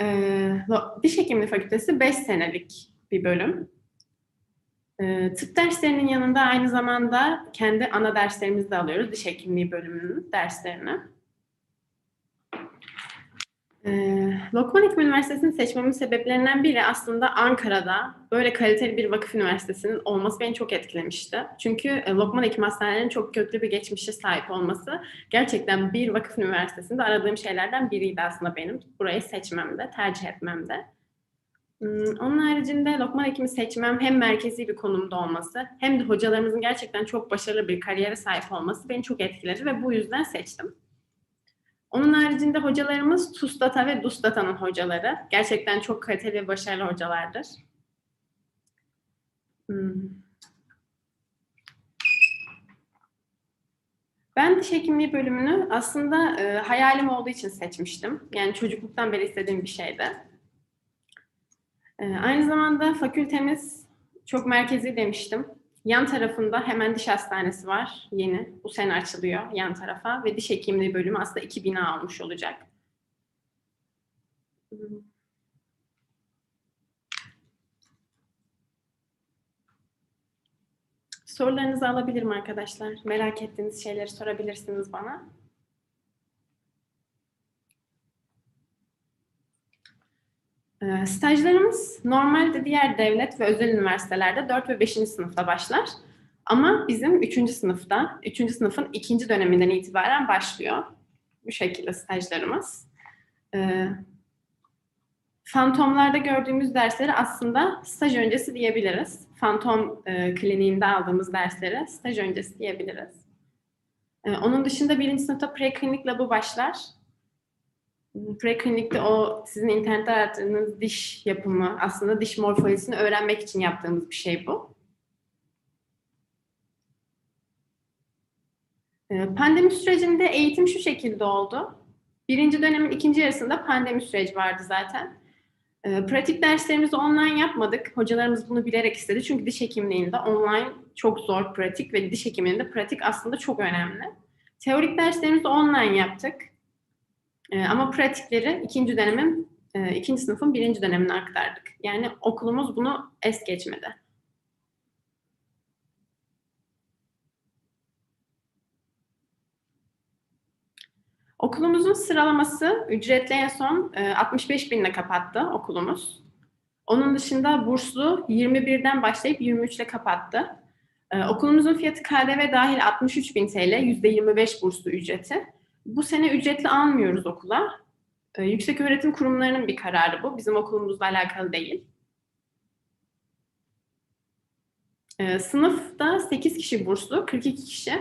Ee, Diş Hekimliği Fakültesi 5 senelik bir bölüm. Ee, tıp derslerinin yanında aynı zamanda kendi ana derslerimizi de alıyoruz. Diş hekimliği bölümünün derslerini. Ee, Hekim Üniversitesi'ni seçmemin sebeplerinden biri aslında Ankara'da böyle kaliteli bir vakıf üniversitesinin olması beni çok etkilemişti. Çünkü e, Lokman Hekim Hastanelerinin çok köklü bir geçmişe sahip olması gerçekten bir vakıf üniversitesinde aradığım şeylerden biriydi aslında benim. Burayı seçmemde, tercih etmemde. Hmm, Onun haricinde Lokman Hekim'i seçmem hem merkezi bir konumda olması hem de hocalarımızın gerçekten çok başarılı bir kariyere sahip olması beni çok etkiledi ve bu yüzden seçtim. Onun haricinde hocalarımız TUSDATA ve DUSDATA'nın hocaları. Gerçekten çok kaliteli ve başarılı hocalardır. Hmm. Ben diş hekimliği bölümünü aslında e, hayalim olduğu için seçmiştim. Yani çocukluktan beri istediğim bir şeydi. E, aynı zamanda fakültemiz çok merkezi demiştim. Yan tarafında hemen diş hastanesi var yeni. Bu sene açılıyor yan tarafa ve diş hekimliği bölümü aslında iki bina almış olacak. Sorularınızı alabilirim arkadaşlar. Merak ettiğiniz şeyleri sorabilirsiniz bana. Stajlarımız normalde diğer devlet ve özel üniversitelerde 4 ve 5. sınıfta başlar. Ama bizim 3. sınıfta, 3. sınıfın ikinci döneminden itibaren başlıyor. Bu şekilde stajlarımız. Ee, fantomlarda gördüğümüz dersleri aslında staj öncesi diyebiliriz. Fantom e, kliniğinde aldığımız dersleri staj öncesi diyebiliriz. Ee, onun dışında birinci sınıfta preklinik labı başlar. Preklinikte o sizin internette arattığınız diş yapımı, aslında diş morfolojisini öğrenmek için yaptığımız bir şey bu. Ee, Pandemi sürecinde eğitim şu şekilde oldu. Birinci dönemin ikinci yarısında pandemi süreci vardı zaten. Ee, Pratik derslerimizi online yapmadık. Hocalarımız bunu bilerek istedi. Çünkü diş hekimliğinde online çok zor pratik ve diş hekimliğinde pratik aslında çok önemli. Teorik derslerimizi online yaptık. Ee, ama pratikleri ikinci dönemin, e, ikinci sınıfın birinci dönemine aktardık. Yani okulumuz bunu es geçmedi. Okulumuzun sıralaması ücretli en son e, 65 binle kapattı okulumuz. Onun dışında burslu 21'den başlayıp 23 ile kapattı. E, okulumuzun fiyatı KDV dahil 63 bin TL, %25 burslu ücreti. Bu sene ücretli almıyoruz okula. E, yüksek öğretim kurumlarının bir kararı bu. Bizim okulumuzla alakalı değil. E, sınıfta 8 kişi burslu, 42 kişi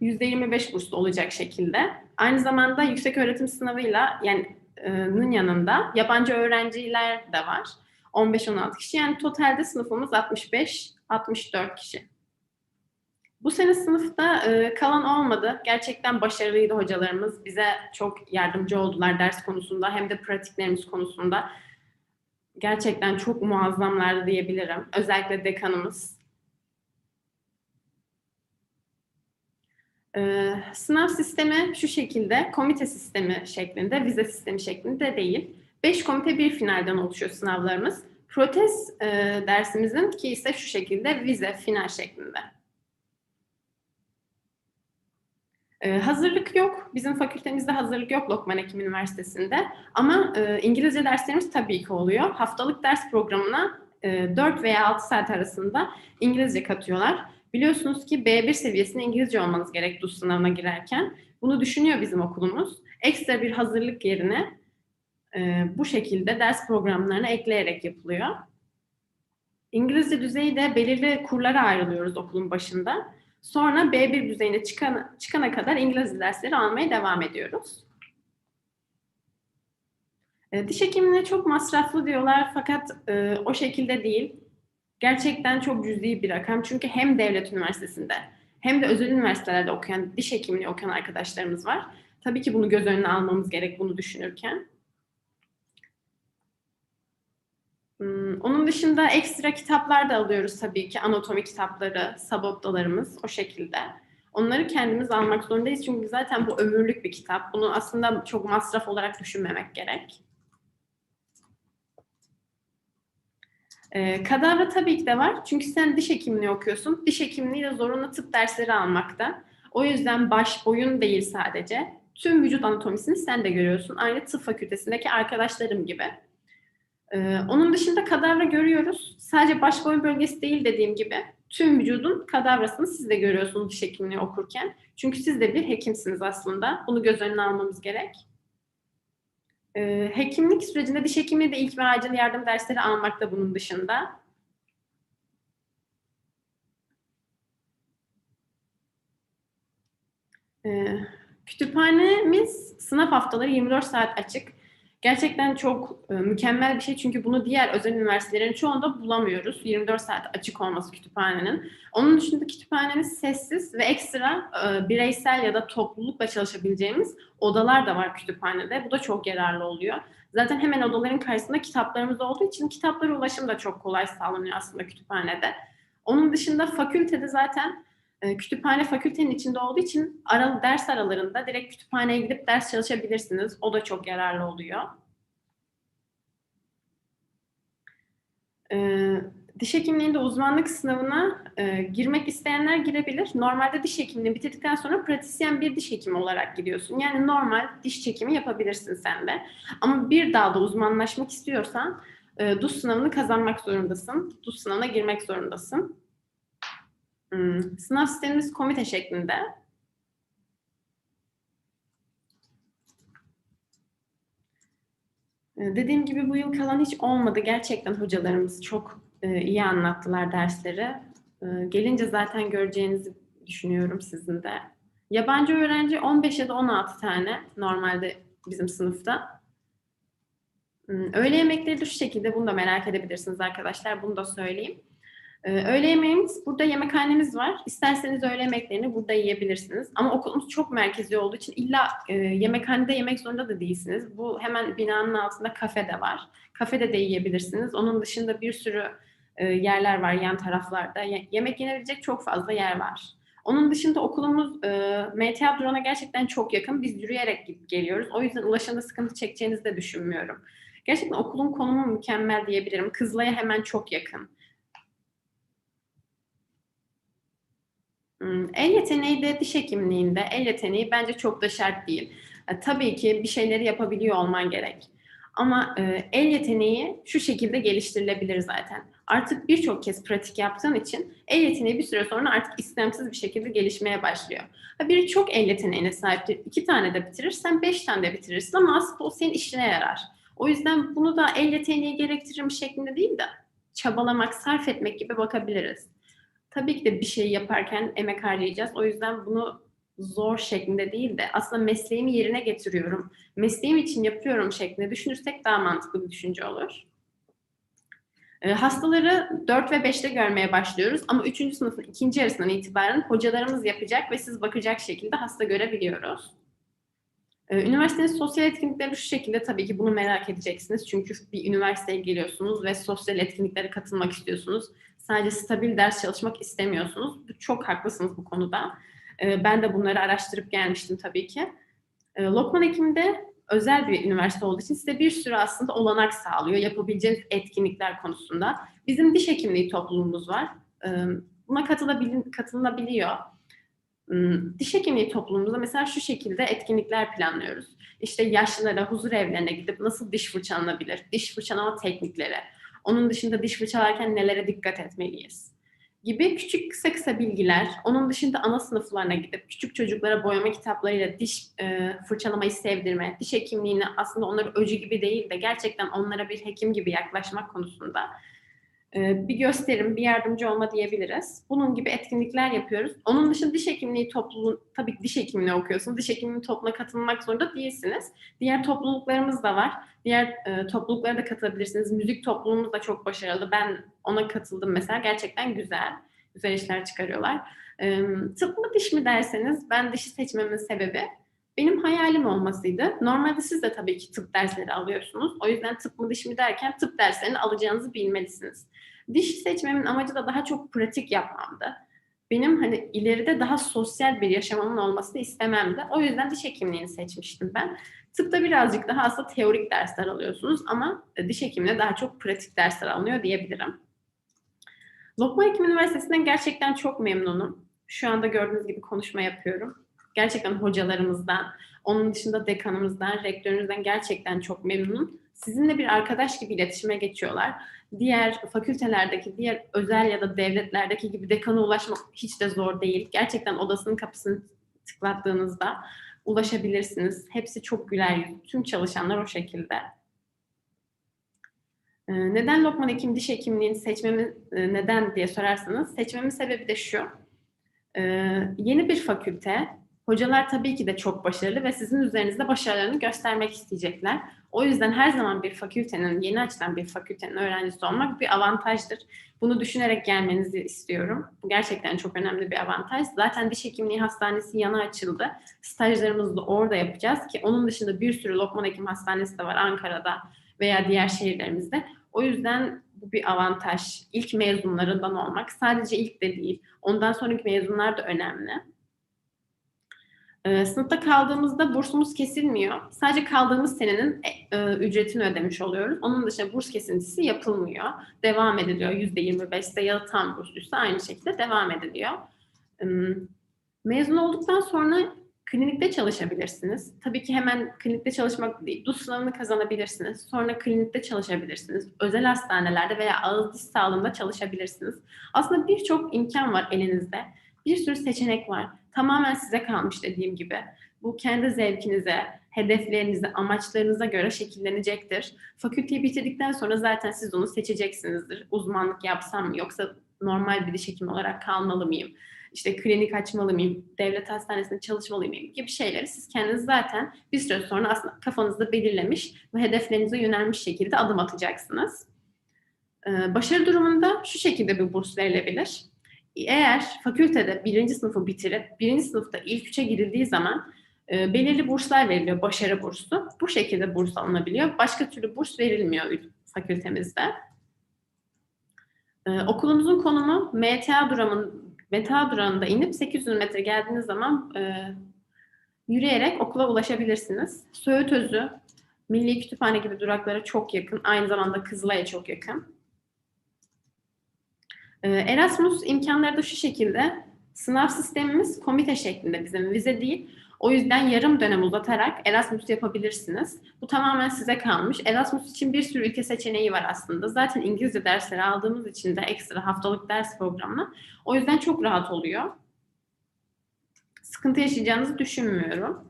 %25 burslu olacak şekilde. Aynı zamanda yüksek öğretim sınavıyla yani nın yanında yabancı öğrenciler de var. 15-16 kişi. Yani totalde sınıfımız 65-64 kişi. Bu sene sınıfta e, kalan olmadı. Gerçekten başarılıydı hocalarımız. Bize çok yardımcı oldular ders konusunda hem de pratiklerimiz konusunda. Gerçekten çok muazzamlardı diyebilirim. Özellikle dekanımız. Ee, sınav sistemi şu şekilde, komite sistemi şeklinde, vize sistemi şeklinde değil. Beş komite bir finalden oluşuyor sınavlarımız. Protez e, dersimizin ki ise şu şekilde vize final şeklinde. Ee, hazırlık yok. Bizim fakültemizde hazırlık yok Lokman Hekim Üniversitesi'nde. Ama e, İngilizce derslerimiz tabii ki oluyor. Haftalık ders programına e, 4 veya 6 saat arasında İngilizce katıyorlar. Biliyorsunuz ki B1 seviyesinde İngilizce olmanız gerek DUS sınavına girerken. Bunu düşünüyor bizim okulumuz. Ekstra bir hazırlık yerine e, bu şekilde ders programlarına ekleyerek yapılıyor. İngilizce düzeyi de belirli kurlara ayrılıyoruz okulun başında. Sonra B1 düzeyine çıkana, çıkana kadar İngilizce dersleri almaya devam ediyoruz. E, diş hekimliğine çok masraflı diyorlar fakat e, o şekilde değil. Gerçekten çok cüzi bir rakam. Çünkü hem devlet üniversitesinde hem de özel üniversitelerde okuyan, diş hekimliği okuyan arkadaşlarımız var. Tabii ki bunu göz önüne almamız gerek bunu düşünürken. Hmm, onun dışında ekstra kitaplar da alıyoruz tabii ki. Anatomi kitapları, sabotdalarımız o şekilde. Onları kendimiz almak zorundayız çünkü zaten bu ömürlük bir kitap. Bunu aslında çok masraf olarak düşünmemek gerek. Ee, kadavra tabii ki de var. Çünkü sen diş hekimliği okuyorsun. Diş hekimliği de zorunlu tıp dersleri almakta. O yüzden baş, boyun değil sadece. Tüm vücut anatomisini sen de görüyorsun. Aynı tıp fakültesindeki arkadaşlarım gibi. Ee, onun dışında kadavra görüyoruz. Sadece baş boyun bölgesi değil dediğim gibi. Tüm vücudun kadavrasını siz de görüyorsunuz diş hekimliği okurken. Çünkü siz de bir hekimsiniz aslında. Bunu göz önüne almamız gerek. Ee, hekimlik sürecinde diş hekimliği de ilk ve acil yardım dersleri almakta bunun dışında. Ee, kütüphanemiz sınav haftaları 24 saat açık. Gerçekten çok e, mükemmel bir şey çünkü bunu diğer özel üniversitelerin çoğunda bulamıyoruz. 24 saat açık olması kütüphanenin. Onun dışında kütüphanemiz sessiz ve ekstra e, bireysel ya da toplulukla çalışabileceğimiz odalar da var kütüphanede. Bu da çok yararlı oluyor. Zaten hemen odaların karşısında kitaplarımız olduğu için kitaplara ulaşım da çok kolay sağlanıyor aslında kütüphanede. Onun dışında fakültede zaten kütüphane fakültenin içinde olduğu için aralı ders aralarında direkt kütüphaneye gidip ders çalışabilirsiniz. O da çok yararlı oluyor. Ee, diş hekimliğinde uzmanlık sınavına e, girmek isteyenler girebilir. Normalde diş hekimliği bitirdikten sonra pratisyen bir diş hekimi olarak gidiyorsun. Yani normal diş çekimi yapabilirsin sen de. Ama bir dalda uzmanlaşmak istiyorsan e, DUS sınavını kazanmak zorundasın. DUS sınavına girmek zorundasın. Hmm, sınav sistemimiz komite şeklinde. Ee, dediğim gibi bu yıl kalan hiç olmadı. Gerçekten hocalarımız çok e, iyi anlattılar dersleri. E, gelince zaten göreceğinizi düşünüyorum sizin de. Yabancı öğrenci 15 ya da 16 tane normalde bizim sınıfta. Hmm, öğle yemekleri de şu şekilde, bunu da merak edebilirsiniz arkadaşlar, bunu da söyleyeyim. Ee, öğle yemeğimiz, burada yemekhanemiz var. İsterseniz öğle yemeklerini burada yiyebilirsiniz. Ama okulumuz çok merkezi olduğu için illa e, yemekhanede yemek zorunda da değilsiniz. Bu hemen binanın altında kafe de var. Kafede de yiyebilirsiniz. Onun dışında bir sürü e, yerler var yan taraflarda. Ye- yemek yenebilecek çok fazla yer var. Onun dışında okulumuz e, MTA durağına gerçekten çok yakın. Biz yürüyerek gidip geliyoruz. O yüzden ulaşımda sıkıntı çekeceğinizi de düşünmüyorum. Gerçekten okulun konumu mükemmel diyebilirim. Kızılay'a hemen çok yakın. El yeteneği de diş hekimliğinde el yeteneği bence çok da şart değil. E, tabii ki bir şeyleri yapabiliyor olman gerek. Ama e, el yeteneği şu şekilde geliştirilebilir zaten. Artık birçok kez pratik yaptığın için el yeteneği bir süre sonra artık istemsiz bir şekilde gelişmeye başlıyor. Biri çok el yeteneğine sahiptir. iki tane de bitirirsen beş tane de bitirirsin ama aslında o senin işine yarar. O yüzden bunu da el yeteneği gerektirir şeklinde değil de çabalamak, sarf etmek gibi bakabiliriz tabii ki de bir şey yaparken emek harcayacağız. O yüzden bunu zor şeklinde değil de aslında mesleğimi yerine getiriyorum. Mesleğim için yapıyorum şeklinde düşünürsek daha mantıklı bir düşünce olur. E, hastaları 4 ve 5'te görmeye başlıyoruz ama 3. sınıfın ikinci yarısından itibaren hocalarımız yapacak ve siz bakacak şekilde hasta görebiliyoruz. E, üniversitenin sosyal etkinlikleri şu şekilde tabii ki bunu merak edeceksiniz. Çünkü bir üniversiteye geliyorsunuz ve sosyal etkinliklere katılmak istiyorsunuz sadece stabil ders çalışmak istemiyorsunuz. Çok haklısınız bu konuda. Ee, ben de bunları araştırıp gelmiştim tabii ki. Ee, Lokman Hekim'de özel bir üniversite olduğu için size bir sürü aslında olanak sağlıyor yapabileceğiniz etkinlikler konusunda. Bizim diş hekimliği topluluğumuz var. Ee, buna katılabiliyor. Diş hekimliği topluluğumuzda mesela şu şekilde etkinlikler planlıyoruz. İşte yaşlılara, huzur evlerine gidip nasıl diş fırçalanabilir, diş fırçalama teknikleri, onun dışında diş fırçalarken nelere dikkat etmeliyiz? Gibi küçük kısa kısa bilgiler. Onun dışında ana sınıflarına gidip küçük çocuklara boyama kitaplarıyla diş e, fırçalamayı sevdirme, diş hekimliğini aslında onları öcü gibi değil de gerçekten onlara bir hekim gibi yaklaşmak konusunda bir gösterim, bir yardımcı olma diyebiliriz. Bunun gibi etkinlikler yapıyoruz. Onun dışında diş hekimliği topluluğu, tabii diş hekimliği okuyorsunuz. Diş hekimliği topluluğuna katılmak zorunda değilsiniz. Diğer topluluklarımız da var. Diğer e, topluluklara da katılabilirsiniz. Müzik topluluğumuz da çok başarılı. Ben ona katıldım mesela. Gerçekten güzel. Güzel işler çıkarıyorlar. E, tıp mı diş mi derseniz ben dişi seçmemin sebebi benim hayalim olmasıydı. Normalde siz de tabii ki tıp dersleri alıyorsunuz. O yüzden tıp mı diş mi derken tıp derslerini alacağınızı bilmelisiniz. Diş seçmemin amacı da daha çok pratik yapmamdı. Benim hani ileride daha sosyal bir yaşamımın olmasını istememdi. O yüzden diş hekimliğini seçmiştim ben. Tıpta birazcık daha aslında teorik dersler alıyorsunuz ama diş hekimliğinde daha çok pratik dersler alınıyor diyebilirim. Lokman Hekim Üniversitesi'nden gerçekten çok memnunum. Şu anda gördüğünüz gibi konuşma yapıyorum. Gerçekten hocalarımızdan, onun dışında dekanımızdan, rektörümüzden gerçekten çok memnunum. Sizinle bir arkadaş gibi iletişime geçiyorlar. Diğer fakültelerdeki, diğer özel ya da devletlerdeki gibi dekana ulaşmak hiç de zor değil. Gerçekten odasının kapısını tıklattığınızda ulaşabilirsiniz. Hepsi çok güler yüzlü. Tüm çalışanlar o şekilde. Ee, neden Lokman Hekim Diş Hekimliğini seçmemi e, neden diye sorarsanız seçmemin sebebi de şu. Ee, yeni bir fakülte. Hocalar tabii ki de çok başarılı ve sizin üzerinizde başarılarını göstermek isteyecekler. O yüzden her zaman bir fakültenin, yeni açılan bir fakültenin öğrencisi olmak bir avantajdır. Bunu düşünerek gelmenizi istiyorum. Bu gerçekten çok önemli bir avantaj. Zaten diş hekimliği hastanesi yana açıldı. Stajlarımızı da orada yapacağız ki onun dışında bir sürü Lokman Hekim Hastanesi de var Ankara'da veya diğer şehirlerimizde. O yüzden bu bir avantaj. İlk mezunlarından olmak. Sadece ilk de değil. Ondan sonraki mezunlar da önemli. Ee, sınıfta kaldığımızda bursumuz kesilmiyor. Sadece kaldığımız senenin e, e, ücretini ödemiş oluyoruz. Onun dışında burs kesintisi yapılmıyor. Devam ediliyor. %25'te ya da tam bursluysa aynı şekilde devam ediliyor. Ee, mezun olduktan sonra klinikte çalışabilirsiniz. Tabii ki hemen klinikte çalışmak değil, DUS sınavını kazanabilirsiniz. Sonra klinikte çalışabilirsiniz. Özel hastanelerde veya ağız diş sağlığında çalışabilirsiniz. Aslında birçok imkan var elinizde. Bir sürü seçenek var. Tamamen size kalmış dediğim gibi. Bu kendi zevkinize, hedeflerinize, amaçlarınıza göre şekillenecektir. Fakülteyi bitirdikten sonra zaten siz onu seçeceksinizdir. Uzmanlık yapsam mı yoksa normal bir diş hekimi olarak kalmalı mıyım? işte klinik açmalı mıyım, devlet hastanesinde çalışmalı mıyım gibi şeyleri siz kendiniz zaten bir süre sonra aslında kafanızda belirlemiş ve hedeflerinize yönelmiş şekilde adım atacaksınız. Ee, başarı durumunda şu şekilde bir burs verilebilir. Eğer fakültede birinci sınıfı bitirip birinci sınıfta ilk üçe girildiği zaman e, belirli burslar veriliyor, başarı bursu. Bu şekilde burs alınabiliyor. Başka türlü burs verilmiyor fakültemizde. Ee, okulumuzun konumu MTA duramın, Meta durağında inip 800 metre geldiğiniz zaman e, yürüyerek okula ulaşabilirsiniz. Söğüt Özü, Milli Kütüphane gibi duraklara çok yakın. Aynı zamanda Kızılay'a çok yakın. E, Erasmus imkanları da şu şekilde. Sınav sistemimiz komite şeklinde bizim vize değil. O yüzden yarım dönem uzatarak Erasmus yapabilirsiniz. Bu tamamen size kalmış. Erasmus için bir sürü ülke seçeneği var aslında. Zaten İngilizce dersleri aldığımız için de ekstra haftalık ders programı. O yüzden çok rahat oluyor. Sıkıntı yaşayacağınızı düşünmüyorum.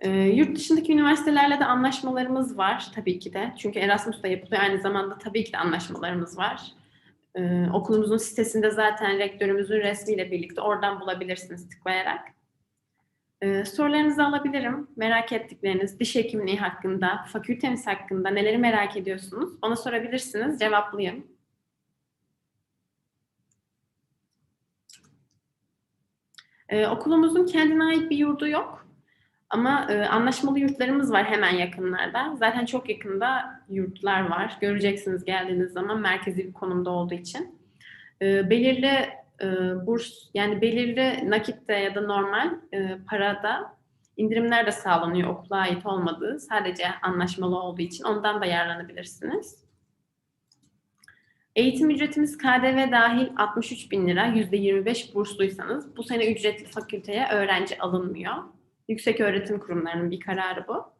Ee, yurt dışındaki üniversitelerle de anlaşmalarımız var tabii ki de. Çünkü Erasmus da yapılıyor. Aynı zamanda tabii ki de anlaşmalarımız var. Ee, okulumuzun sitesinde zaten rektörümüzün resmiyle birlikte oradan bulabilirsiniz tıklayarak. Ee, sorularınızı alabilirim. Merak ettikleriniz, diş hekimliği hakkında, fakültemiz hakkında neleri merak ediyorsunuz? Bana sorabilirsiniz, cevaplayayım. Ee, okulumuzun kendine ait bir yurdu yok. Ama e, anlaşmalı yurtlarımız var hemen yakınlarda. Zaten çok yakında yurtlar var. Göreceksiniz geldiğiniz zaman merkezi bir konumda olduğu için. E, belirli e, burs yani belirli nakitte ya da normal e, parada indirimler de sağlanıyor okula ait olmadığı. Sadece anlaşmalı olduğu için ondan da yararlanabilirsiniz. Eğitim ücretimiz KDV dahil 63 bin lira, %25 bursluysanız bu sene ücretli fakülteye öğrenci alınmıyor. Yüksek öğretim kurumlarının bir kararı bu.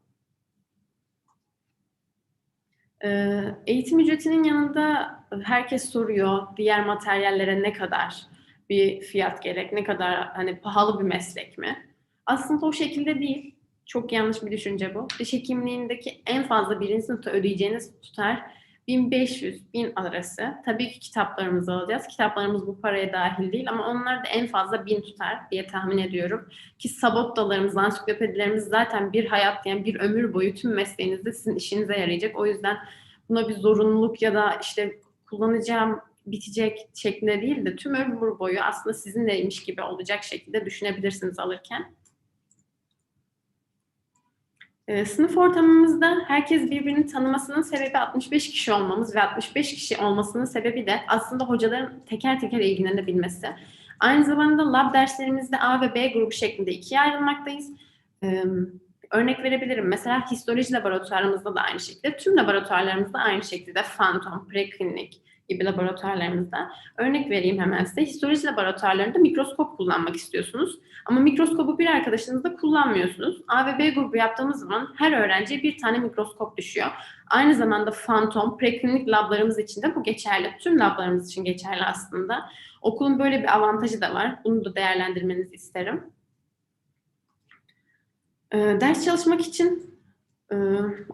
Ee, eğitim ücretinin yanında herkes soruyor diğer materyallere ne kadar bir fiyat gerek, ne kadar hani pahalı bir meslek mi? Aslında o şekilde değil. Çok yanlış bir düşünce bu. Diş hekimliğindeki en fazla birinci sınıfta ödeyeceğiniz tutar 1500-1000 arası. Tabii ki kitaplarımızı alacağız. Kitaplarımız bu paraya dahil değil ama onlar da en fazla 1000 tutar diye tahmin ediyorum. Ki sabottalarımız, ansiklopedilerimiz zaten bir hayat yani bir ömür boyu tüm mesleğinizde sizin işinize yarayacak. O yüzden buna bir zorunluluk ya da işte kullanacağım bitecek şeklinde değil de tüm ömür boyu aslında sizinleymiş gibi olacak şekilde düşünebilirsiniz alırken. Ee, sınıf ortamımızda herkes birbirini tanımasının sebebi 65 kişi olmamız ve 65 kişi olmasının sebebi de aslında hocaların teker teker ilgilenebilmesi. Aynı zamanda lab derslerimizde A ve B grubu şeklinde ikiye ayrılmaktayız. Örnek verebilirim. Mesela histoloji laboratuvarımızda da aynı şekilde, tüm laboratuvarlarımızda aynı şekilde Phantom, preklinik gibi laboratuvarlarımızda. Örnek vereyim hemen size. Histoloji laboratuvarlarında mikroskop kullanmak istiyorsunuz. Ama mikroskobu bir arkadaşınızda kullanmıyorsunuz. A ve B grubu yaptığımız zaman her öğrenciye bir tane mikroskop düşüyor. Aynı zamanda Phantom, preklinik lablarımız için de bu geçerli. Tüm lablarımız için geçerli aslında. Okulun böyle bir avantajı da var. Bunu da değerlendirmenizi isterim. Ee, ders çalışmak için ee,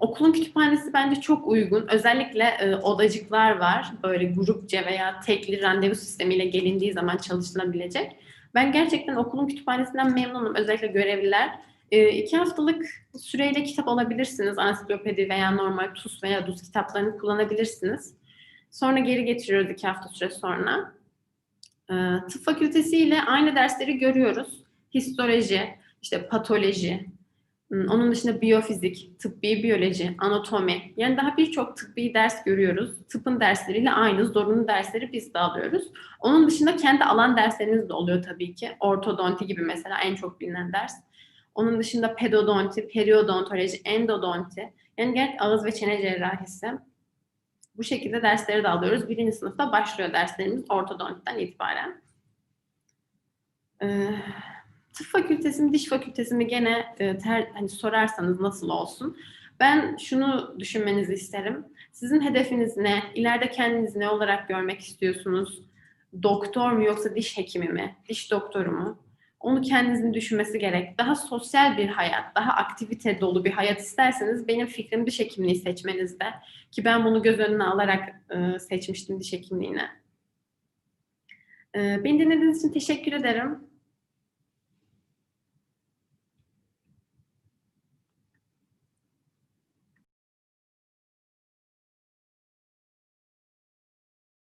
okulun kütüphanesi bence çok uygun. Özellikle e, odacıklar var. Böyle grupça veya tekli randevu sistemiyle gelindiği zaman çalışılabilecek. Ben gerçekten okulun kütüphanesinden memnunum. Özellikle görevliler. E, iki haftalık süreyle kitap alabilirsiniz. Ansiklopedi veya normal TUS veya DUS kitaplarını kullanabilirsiniz. Sonra geri getiriyoruz iki hafta süre sonra. E, tıp fakültesi ile aynı dersleri görüyoruz. Histoloji, işte patoloji, onun dışında biyofizik, tıbbi biyoloji, anatomi yani daha birçok tıbbi ders görüyoruz. Tıpın dersleriyle aynı zorunlu dersleri biz de alıyoruz. Onun dışında kendi alan derslerimiz de oluyor tabii ki. Ortodonti gibi mesela en çok bilinen ders. Onun dışında pedodonti, periodontoloji, endodonti yani gerçek ağız ve çene cerrahisi. Bu şekilde dersleri de alıyoruz. Birinci sınıfta başlıyor derslerimiz ortodontiden itibaren. Ee, tıp fakültesi mi, diş fakültesi mi gene e, ter, hani sorarsanız nasıl olsun? Ben şunu düşünmenizi isterim. Sizin hedefiniz ne? İleride kendinizi ne olarak görmek istiyorsunuz? Doktor mu yoksa diş hekimi mi? Diş doktoru mu? Onu kendinizin düşünmesi gerek. Daha sosyal bir hayat, daha aktivite dolu bir hayat isterseniz benim fikrim diş hekimliği seçmenizde. Ki ben bunu göz önüne alarak e, seçmiştim diş hekimliğini. E, beni dinlediğiniz için teşekkür ederim.